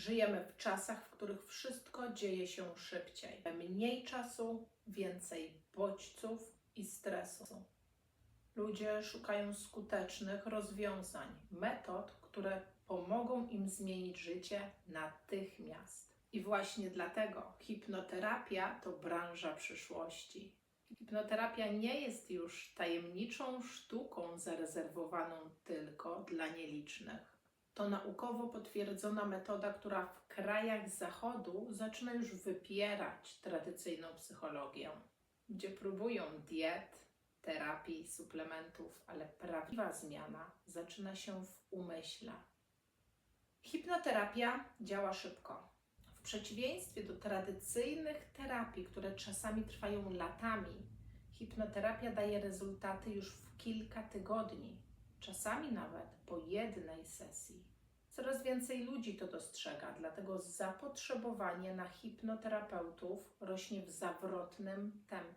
Żyjemy w czasach, w których wszystko dzieje się szybciej. Mniej czasu, więcej bodźców i stresu. Ludzie szukają skutecznych rozwiązań, metod, które pomogą im zmienić życie natychmiast. I właśnie dlatego hipnoterapia to branża przyszłości. Hipnoterapia nie jest już tajemniczą sztuką zarezerwowaną tylko dla nielicznych. To naukowo potwierdzona metoda, która w krajach zachodu zaczyna już wypierać tradycyjną psychologię, gdzie próbują diet, terapii, suplementów, ale prawdziwa zmiana zaczyna się w umyśle. Hipnoterapia działa szybko. W przeciwieństwie do tradycyjnych terapii, które czasami trwają latami, hipnoterapia daje rezultaty już w kilka tygodni, czasami nawet po jednej sesji. Coraz więcej ludzi to dostrzega, dlatego zapotrzebowanie na hipnoterapeutów rośnie w zawrotnym tempie.